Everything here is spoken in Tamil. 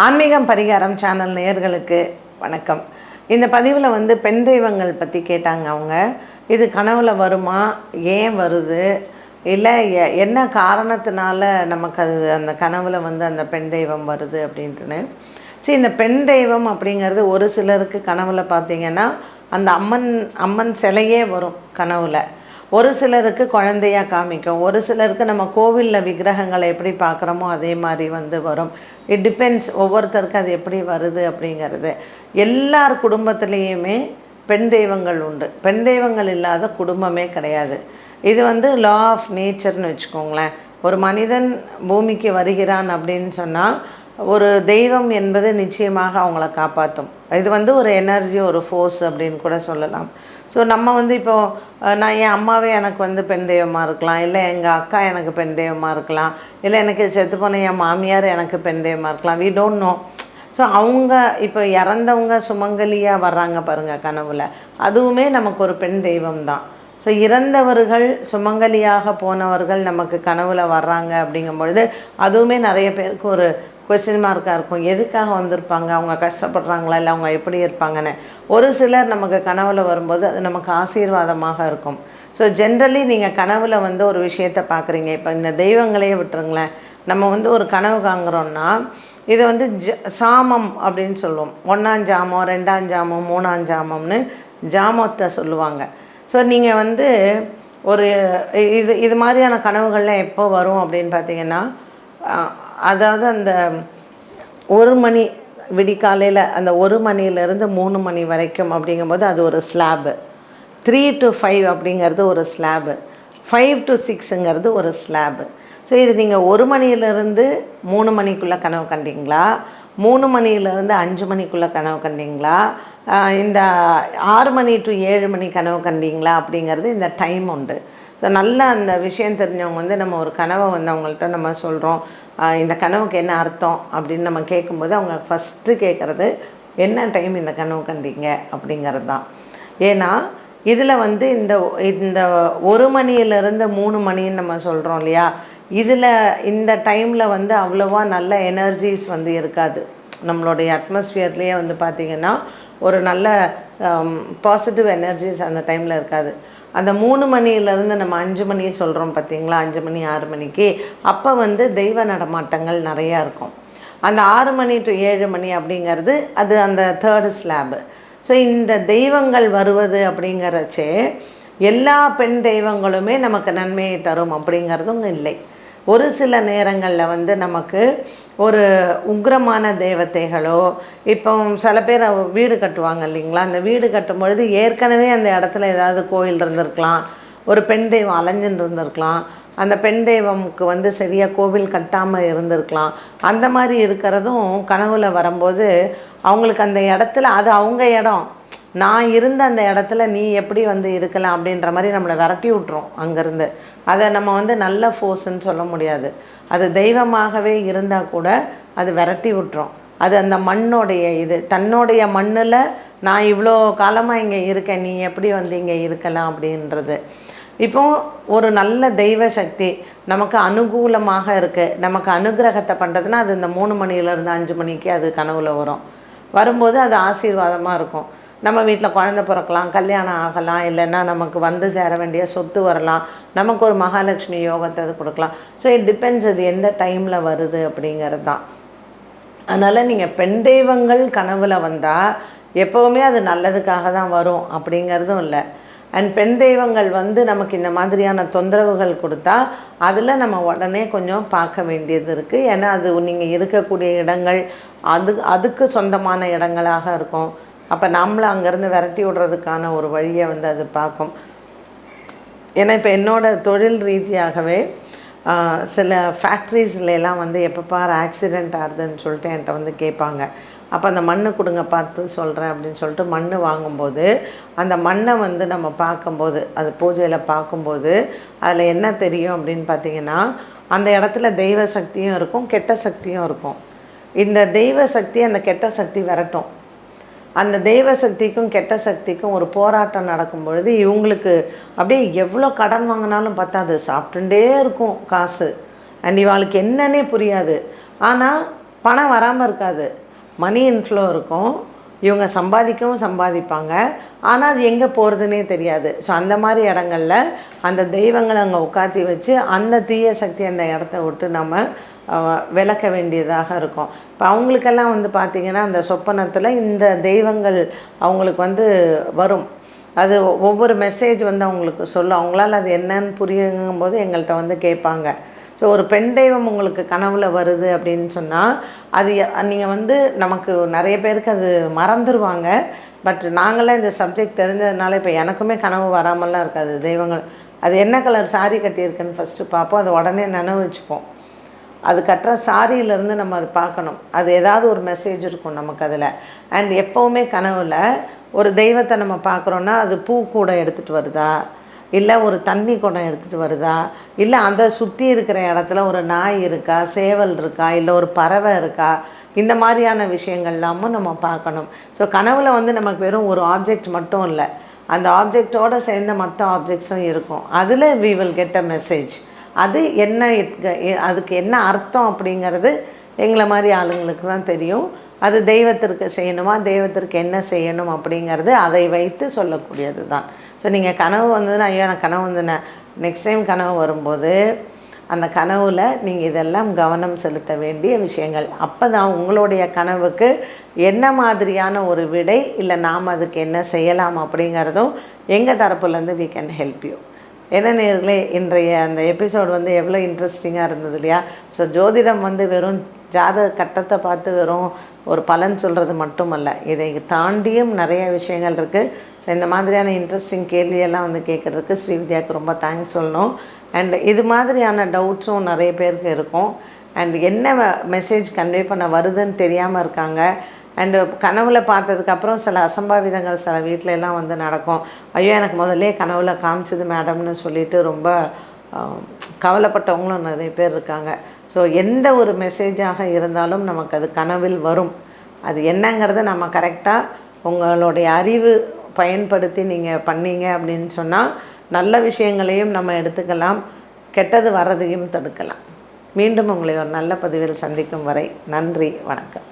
ஆன்மீகம் பரிகாரம் சேனல் நேயர்களுக்கு வணக்கம். இந்த பதிவில் வந்து பெண் தெய்வங்கள் பற்றி கேட்டாங்க அவங்க. இது கனவுல வருமா? ஏன் வருது? இல்லை எ- என்ன காரணத்தினால நமக்கு அது அந்த கனவுல வந்து அந்த பெண் தெய்வம் வருது அப்படின்ட்டுன்னு. சரி இந்த பெண் தெய்வம் அப்படிங்கிறது ஒரு சிலருக்கு கனவுல பார்த்தீங்கன்னா அந்த அம்மன் அம்மன் சிலையே வரும் கனவுல. ஒரு சிலருக்கு குழந்தையா காமிக்கும். ஒரு சிலருக்கு நம்ம கோவிலில் விக்கிரகங்களை எப்படி பார்க்குறோமோ அதே மாதிரி வந்து வரும். இட் டிபெண்ட்ஸ் ஒவ்வொருத்தருக்கு அது எப்படி வருது அப்படிங்கிறது. எல்லார் குடும்பத்துலேயுமே பெண் தெய்வங்கள் உண்டு. பெண் தெய்வங்கள் இல்லாத குடும்பமே கிடையாது. இது வந்து லா ஆஃப் நேச்சர்னு வச்சுக்கோங்களேன். ஒரு மனிதன் பூமிக்கு வருகிறான் அப்படின்னு சொன்னால் ஒரு தெய்வம் என்பது நிச்சயமாக அவங்கள காப்பாற்றும் இது வந்து ஒரு எனர்ஜி ஒரு ஃபோர்ஸ் அப்படின்னு கூட சொல்லலாம். ஸோ நம்ம வந்து இப்போது நான் என் அம்மாவே எனக்கு வந்து பெண் தெய்வமாக இருக்கலாம். இல்லை எங்கள் அக்கா எனக்கு பெண் தெய்வமாக இருக்கலாம். இல்லை எனக்கு செத்து போன என் மாமியார் எனக்கு பெண் தெய்வமாக இருக்கலாம். வி டோன்ட் நோ ஸோ அவங்க இப்போ இறந்தவங்க சுமங்கலியாக வர்றாங்க பாருங்கள் கனவுல. அதுவுமே நமக்கு ஒரு பெண் தெய்வம் தான் ஸோ இறந்தவர்கள் சுமங்கலியாக போனவர்கள் நமக்கு கனவுல வர்றாங்க அப்படிங்கும்பொழுது அதுவுமே நிறைய பேருக்கு ஒரு கொஸ்டின் மார்க்காக இருக்கும். எதுக்காக வந்திருப்பாங்க? அவங்க கஷ்டப்படுறாங்களா? இல்லை அவங்க எப்படி இருப்பாங்கன்னு. ஒரு சிலர் நமக்கு கனவில் வரும்போது அது நமக்கு ஆசீர்வாதமாக இருக்கும். ஸோ ஜென்ரலி நீங்கள் கனவில் வந்து ஒரு விஷயத்தை பார்க்குறீங்க இப்போ இந்த தெய்வங்களையே விட்டுருங்களேன். நம்ம வந்து ஒரு கனவு காங்குறோம்னா இதை வந்து ஜ சாமம் அப்படின்னு சொல்லுவோம். ஒன்றாம் ஜாமம் ரெண்டாம் ஜாமம் மூணாம் ஜாமம்னு ஜாமத்தை சொல்லுவாங்க. ஸோ நீங்கள் வந்து ஒரு இது இது மாதிரியான கனவுகள்லாம் எப்போ வரும் அப்படின்னு பார்த்தீங்கன்னா அதாவது அந்த ஒரு மணி விடிக்காலையில் அந்த ஒரு மணிலேருந்து மூணு மணி வரைக்கும் அப்படிங்கும்போது அது ஒரு ஸ்லாபு த்ரீ டு ஃபைவ் அப்படிங்கிறது ஒரு ஸ்லாபு ஃபைவ் டு சிக்ஸுங்கிறது ஒரு ஸ்லாபு ஸோ இது நீங்கள் ஒரு மணியிலேருந்து மூணு மணிக்குள்ளே கனவு கண்டிங்களா? மூணு மணியிலேருந்து அஞ்சு மணிக்குள்ளே கனவு கண்டிங்களா? இந்த ஆறு மணி டு ஏழு மணி கனவு கண்டிங்களா? அப்படிங்கிறது இந்த டைம் உண்டு. ஸோ நல்ல அந்த விஷயம் தெரிஞ்சவங்க வந்து நம்ம ஒரு கனவை வந்து அவங்கள்ட்ட நம்ம சொல்கிறோம் இந்த கனவுக்கு என்ன அர்த்தம் அப்படின்னு நம்ம கேட்கும்போது அவங்க ஃபஸ்ட்டு கேட்குறது என்ன டைம் இந்த கனவு கண்டீங்க அப்படிங்கிறது தான். ஏன்னா இதில் வந்து இந்த இந்த ஒரு மணியிலேருந்து மூணு மணின்னு நம்ம சொல்கிறோம் இல்லையா? இதில் இந்த டைமில் வந்து அவ்வளோவா நல்ல எனர்ஜிஸ் வந்து இருக்காது. நம்மளுடைய அட்மாஸ்ஃபியர்லேயே வந்து பார்த்திங்கன்னா ஒரு நல்ல um, பாசிட்டிவ் எனர்ஜிஸ் அந்த டைமில் இருக்காது. அந்த மூணு மணியிலேருந்து நம்ம அஞ்சு மணி சொல்கிறோம் பார்த்தீங்களா அஞ்சு மணி ஆறு மணிக்கு. அப்போ வந்து தெய்வ நடமாட்டங்கள் நிறையா இருக்கும். அந்த ஆறு மணி டு ஏழு மணி அப்படிங்கிறது அது அந்த தேர்டு ஸ்லாபு ஸோ இந்த தெய்வங்கள் வருவது அப்படிங்கிறச்சே எல்லா பெண் தெய்வங்களுமே நமக்கு நன்மையை தரும் அப்படிங்கிறதும் இல்லை. ஒரு சில நேரங்களில் வந்து நமக்கு ஒரு உக்ரமான தேவதைகளோ இப்போ சில பேர் வீடு கட்டுவாங்க இல்லைங்களா? அந்த வீடு கட்டும் பொழுது ஏற்கனவே அந்த இடத்துல ஏதாவது கோயில் இருந்திருக்கலாம். ஒரு பெண் தெய்வம் அலைஞ்சுன்னு இருந்திருக்கலாம். அந்த பெண் தெய்வமுக்கு வந்து சரியாக கோவில் கட்டாமல் இருந்திருக்கலாம். அந்த மாதிரி இருக்கிறதும் கனவுல வரும்போது அவங்களுக்கு அந்த இடத்துல அது அவங்க இடம். நான் இருந்த அந்த இடத்துல நீ எப்படி வந்து இருக்கலாம் அப்படின்ற மாதிரி நம்மளை விரட்டி விட்ரும் அங்கேருந்து. அதை நம்ம வந்து நல்ல ஃபோர்ஸ்ன்னு சொல்ல முடியாது. அது தெய்வமாகவே இருந்தால் கூட அது விரட்டி விட்ரும் அது அந்த மண்ணோடைய இது. தன்னுடைய மண்ணில் நான் இவ்வளோ காலமாக இங்கே இருக்கேன். நீ எப்படி வந்து இங்கே இருக்கலாம் அப்படின்றது. இப்போ ஒரு நல்ல தெய்வ சக்தி நமக்கு அனுகூலமாக இருக்குது நமக்கு அனுகிரகத்தை பண்ணுறதுன்னா அது இந்த மூணு மணிலேருந்து அஞ்சு மணிக்கு அது கனவுல வரும். வரும்போது அது ஆசீர்வாதமாக இருக்கும். நம்ம வீட்டில் குழந்தை பிறக்கலாம் கல்யாணம் ஆகலாம் இல்லைன்னா நமக்கு வந்து சேர வேண்டிய சொத்து வரலாம் நமக்கு ஒரு மகாலட்சுமி யோகத்தை அது கொடுக்கலாம். ஸோ இட் டிபெண்ட்ஸ் அது எந்த டைமில் வருது அப்படிங்கிறது தான். அதனால் நீங்கள் பெண் தெய்வங்கள் கனவில் வந்தால் எப்போவுமே அது நல்லதுக்காக தான் வரும் அப்படிங்கிறதும் இல்லை. அண்ட் பெண் தெய்வங்கள் வந்து நமக்கு இந்த மாதிரியான தொந்தரவுகள் கொடுத்தா அதில் நம்ம உடனே கொஞ்சம் பார்க்க வேண்டியது இருக்குது ஏன்னா அது நீங்கள் இருக்கக்கூடிய இடங்கள் அது அதுக்கு சொந்தமான இடங்களாக இருக்கும். அப்போ நம்மளை அங்கேருந்து விரட்டி விடுறதுக்கான ஒரு வழியை வந்து அது பார்க்கும். ஏன்னா இப்போ என்னோடய தொழில் ரீதியாகவே சில ஃபேக்ட்ரிஸ்லாம் வந்து எப்போ பார் ஆக்சிடெண்ட் ஆகுதுன்னு சொல்லிட்டு என்கிட்ட வந்து கேட்பாங்க. அப்போ அந்த மண்ணை கொடுங்க பார்த்து சொல்கிறேன் அப்படின்னு சொல்லிட்டு மண் வாங்கும்போது அந்த மண்ணை வந்து நம்ம பார்க்கும்போது அது பூஜையில் பார்க்கும்போது அதில் என்ன தெரியும் அப்படின்னு பார்த்தீங்கன்னா அந்த இடத்துல தெய்வ சக்தியும் இருக்கும் கெட்ட சக்தியும் இருக்கும். இந்த தெய்வ சக்தி அந்த கெட்ட சக்தி விரட்டும். அந்த தெய்வ சக்திக்கும் கெட்ட சக்திக்கும் ஒரு போராட்டம் நடக்கும் பொழுது இவங்களுக்கு அப்படியே எவ்வளோ கடன் வாங்கினாலும் பத்தாது. சாப்பிட்டுட்டே இருக்கும் காசு. அண்ட் இவாளுக்கு என்னன்னே புரியாது. ஆனால் பணம் வராமல் இருக்காது. மணி இன்ஃப்ளோ இருக்கும். இவங்க சம்பாதிக்கவும் சம்பாதிப்பாங்க. ஆனால் அது எங்கே போகிறதுனே தெரியாது. ஸோ அந்த மாதிரி இடங்கள்ல அந்த தெய்வங்களை அங்கே உட்காத்தி வச்சு அந்த தீய சக்தி அந்த இடத்த விட்டு நம்ம விளக்க வேண்டியதாக இருக்கும். இப்போ அவங்களுக்கெல்லாம் வந்து பார்த்திங்கன்னா அந்த சொப்பனத்தில் இந்த தெய்வங்கள் அவங்களுக்கு வந்து வரும். அது ஒவ்வொரு மெசேஜ் வந்து அவங்களுக்கு சொல்லும். அவங்களால அது என்னன்னு புரியுங்கும் போது எங்கள்கிட்ட வந்து கேட்பாங்க. ஸோ ஒரு பெண் தெய்வம் உங்களுக்கு கனவில் வருது அப்படின்னு சொன்னால் அது நீங்கள் வந்து நமக்கு நிறைய பேருக்கு அது மறந்துடுவாங்க பட் நாங்களாம் இந்த சப்ஜெக்ட் தெரிஞ்சதுனால இப்போ எனக்குமே கனவு வராமலாம் இருக்காது தெய்வங்கள். அது என்ன கலர் சாரி கட்டியிருக்குன்னு ஃபஸ்ட்டு பார்ப்போம் அதை உடனே நினைவு வச்சுப்போம். அது கட்டுற சாரியிலேருந்து நம்ம அது பார்க்கணும். அது ஏதாவது ஒரு மெசேஜ் இருக்கும் நமக்கு அதில். அண்ட் எப்போவுமே கனவில் ஒரு தெய்வத்தை நம்ம பார்க்குறோன்னா அது பூ கூட எடுத்துகிட்டு வருதா? இல்லை ஒரு தண்ணி குடம் எடுத்துகிட்டு வருதா? இல்லை அந்த சுற்றி இருக்கிற இடத்துல ஒரு நாய் இருக்கா? சேவல் இருக்கா? இல்லை ஒரு பறவை இருக்கா? இந்த மாதிரியான விஷயங்கள்லாமும் நம்ம பார்க்கணும். ஸோ கனவில் வந்து நமக்கு வெறும் ஒரு ஆப்ஜெக்ட் மட்டும் இல்லை. அந்த ஆப்ஜெக்டோடு சேர்ந்த மற்ற ஆப்ஜெக்ட்ஸும் இருக்கும். அதில் we will get a message அது என்ன எ- அதுக்கு என்ன அர்த்தம் அப்படிங்கிறது எங்களை மாதிரி ஆளுங்களுக்கு தான் தெரியும். அது தெய்வத்திற்கு செய்யணுமா தெய்வத்திற்கு என்ன செய்யணும் அப்படிங்கிறது அதை வைத்து சொல்லக்கூடியது தான். ஸோ நீங்கள் கனவு வந்ததுன்னா ஐயோ நான் கனவு வந்து நெக்ஸ்ட் டைம் கனவு வரும்போது அந்த கனவில் நீங்கள் இதெல்லாம் கவனம் செலுத்த வேண்டிய விஷயங்கள். அப்போ தான் உங்களுடைய கனவுக்கு என்ன மாதிரியான ஒரு விடை இல்லை நாம் அதுக்கு என்ன செய்யலாம் அப்படிங்கிறதும் எங்கள் தரப்புலேருந்து வீ கேன் ஹெல்ப் யூ என்ன நேர்களே இன்றைய அந்த எபிசோடு வந்து எவ்வளோ இன்ட்ரெஸ்டிங்காக இருந்தது இல்லையா? ஸோ ஜோதிடம் வந்து வெறும் ஜாதக கட்டத்தை பார்த்து வெறும் ஒரு பலன் சொல்கிறது மட்டுமல்ல. இதை தாண்டியும் நிறைய விஷயங்கள் இருக்குது ஸோ இந்த மாதிரியான இன்ட்ரெஸ்டிங் கேள்வியெல்லாம் வந்து கேட்குறதுக்கு ஸ்ரீவித்யாவுக்கு ரொம்ப தேங்க்ஸ் சொல்லணும். அண்ட் இது மாதிரியான டவுட்ஸும் நிறைய பேருக்கு இருக்கும். அண்ட் என்ன மெசேஜ் கன்வே பண்ண வருதுன்னு தெரியாமல் இருக்காங்க. அண்டு கனவுல பார்த்ததுக்கப்புறம் சில அசம்பாவிதங்கள் சில வீட்டில எல்லாம் வந்து நடக்கும். ஐயோ எனக்கு முதல்ல கனவுல காமிச்சது மேடம்னு சொல்லிட்டு ரொம்ப கவலைப்பட்டவங்களும் நிறைய பேர் இருக்காங்க. ஸோ எந்த ஒரு மெசேஜாக இருந்தாலும் நமக்கு அது கனவில் வரும். அது என்னங்கிறத நம்ம கரெக்டாக உங்களுடைய அறிவு பயன்படுத்தி நீங்கள் பண்ணீங்க அப்படின்னு சொன்னால் நல்ல விஷயங்களையும் நம்ம எடுத்துக்கலாம். கெட்டது வர்றதையும் தடுக்கலாம். மீண்டும் உங்களை ஒரு நல்ல பதிவில் சந்திக்கும் வரை நன்றி வணக்கம்.